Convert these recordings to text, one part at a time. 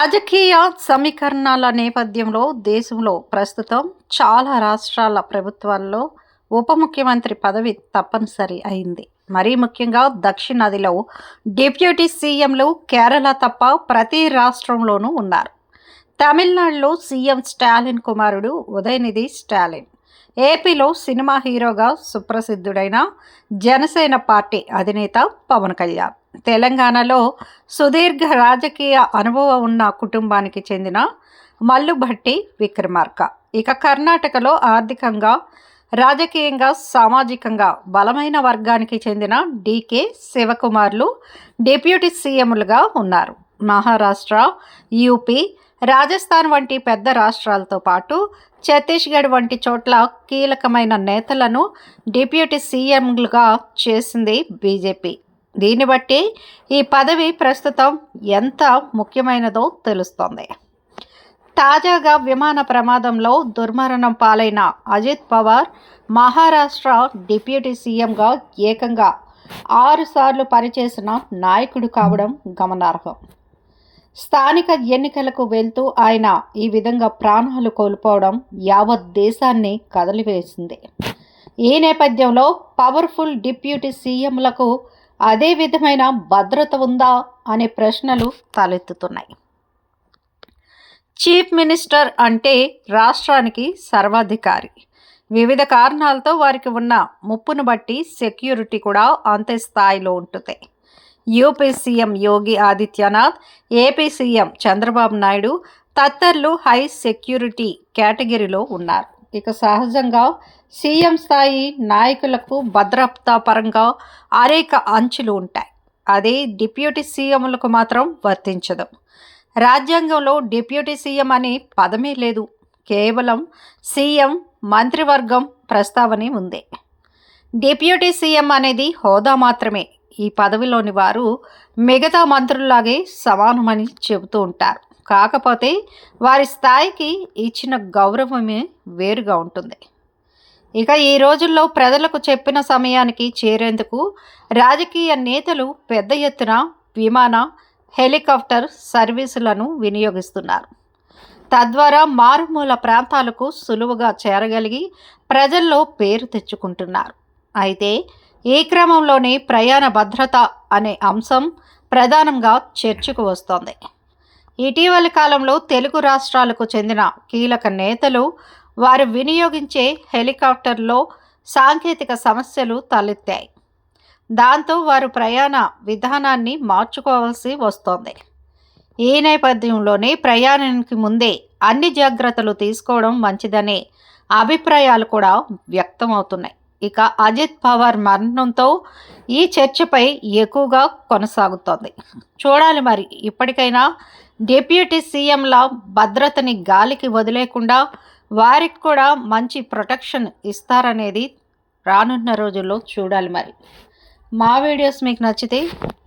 రాజకీయ సమీకరణాల నేపథ్యంలో దేశంలో ప్రస్తుతం చాలా రాష్ట్రాల ప్రభుత్వాల్లో ఉప ముఖ్యమంత్రి పదవి తప్పనిసరి అయింది. మరీ ముఖ్యంగా దక్షిణాదిలో డిప్యూటీ సీఎంలు కేరళ తప్ప ప్రతి రాష్ట్రంలోనూ ఉన్నారు. తమిళనాడులో సీఎం స్టాలిన్ కుమారుడు ఉదయనిధి స్టాలిన్. ఏపీలో సినిమా హీరోగా సుప్రసిద్ధుడైన జనసేన పార్టీ అధినేత పవన్ కళ్యాణ్. తెలంగాణలో సుదీర్ఘ రాజకీయ అనుభవం ఉన్న కుటుంబానికి చెందిన మల్లుభట్టి విక్రమార్క. ఇక కర్ణాటకలో ఆర్థికంగా రాజకీయంగా సామాజికంగా బలమైన వర్గానికి చెందిన డీకే శివకుమార్లు డిప్యూటీ సీఎంలుగా ఉన్నారు. మహారాష్ట్ర యూపీ రాజస్థాన్ వంటి పెద్ద రాష్ట్రాలతో పాటు ఛత్తీస్గఢ్ వంటి చోట్ల కీలకమైన నేతలను డిప్యూటీ సీఎంలుగా చేసింది బీజేపీ. దీన్ని బట్టి ఈ పదవి ప్రస్తుతం ఎంత ముఖ్యమైనదో తెలుస్తోంది. తాజాగా విమాన ప్రమాదంలో దుర్మరణం పాలైన అజిత్ పవార్ మహారాష్ట్ర డిప్యూటీ సీఎంగా ఏకంగా ఆరుసార్లు పనిచేసిన నాయకుడు కావడం గమనార్హం. స్థానిక ఎన్నికలకు వెళ్తూ ఆయన ఈ విధంగా ప్రాణాలు కోల్పోవడం యావత్ దేశాన్ని కదలివేసింది. ఈ నేపథ్యంలో పవర్ఫుల్ డిప్యూటీ సీఎంలకు అదే విధమైన భద్రత ఉందా అనే ప్రశ్నలు తలెత్తుతున్నాయి. చీఫ్ మినిస్టర్ అంటే రాష్ట్రానికి సర్వాధికారి. వివిధ కారణాలతో వారికి ఉన్న ముప్పును బట్టి సెక్యూరిటీ కూడా అంతే స్థాయిలో ఉంటుంది. UP CM Yogi Adityanath AP CM Chandrababu Naidu తత్తర్లు high security కేటగిరీలో ఉన్నారు. ఇక సహజంగా సీఎం స్థాయి నాయకులకు భద్రతా పరంగా అనేక అంచులు ఉంటాయి. అదే డిప్యూటీ సీఎంలకు మాత్రం వర్తించదు. రాజ్యాంగంలో డిప్యూటీ సీఎం అనే పదమే లేదు. కేవలం సీఎం మంత్రివర్గం ప్రస్తావనే ఉంది. డిప్యూటీ సీఎం అనేది హోదా మాత్రమే. ఈ పదవిలోని వారు మిగతా మంత్రుల్లాగే సమానమని చెబుతూ ఉంటారు. కాకపోతే వారి స్థాయికి ఇచ్చిన గౌరవమే వేరుగా ఉంటుంది. ఇక ఈ రోజుల్లో ప్రజలకు చెప్పిన సమయానికి చేరేందుకు రాజకీయ నేతలు పెద్ద ఎత్తున విమాన హెలికాప్టర్ సర్వీసులను వినియోగిస్తున్నారు. తద్వారా మారుమూల ప్రాంతాలకు సులువుగా చేరగలిగి ప్రజల్లో పేరు తెచ్చుకుంటున్నారు. అయితే ఈ క్రమంలోనే ప్రయాణ భద్రత అనే అంశం ప్రధానంగా చర్చకు వస్తోంది. ఇటీవలి కాలంలో తెలుగు రాష్ట్రాలకు చెందిన కీలక నేతలు వారు వినియోగించే హెలికాప్టర్లో సాంకేతిక సమస్యలు తలెత్తాయి. దాంతో వారు ప్రయాణ విధానాన్ని మార్చుకోవాల్సి వస్తోంది. ఈ నేపథ్యంలోనే ప్రయాణానికి ముందే అన్ని జాగ్రత్తలు తీసుకోవడం మంచిదనే అభిప్రాయాలు కూడా వ్యక్తమవుతున్నాయి. ఇక అజిత్ పవార్ మరణంతో ఈ చర్చపై ఎక్కువగా కొనసాగుతోంది. చూడాలి మరి ఇప్పటికైనా డిప్యూటీ సీఎంల భద్రతని గాలికి వదిలేకుండా వారికి కూడా మంచి ప్రొటెక్షన్ ఇస్తారనేది రానున్న రోజుల్లో చూడాలి మరి. మా వీడియోస్ మీకు నచ్చితే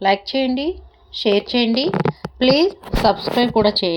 లైక్ చేయండి షేర్ చేయండి. ప్లీజ్ సబ్స్క్రైబ్ కూడా చేయండి.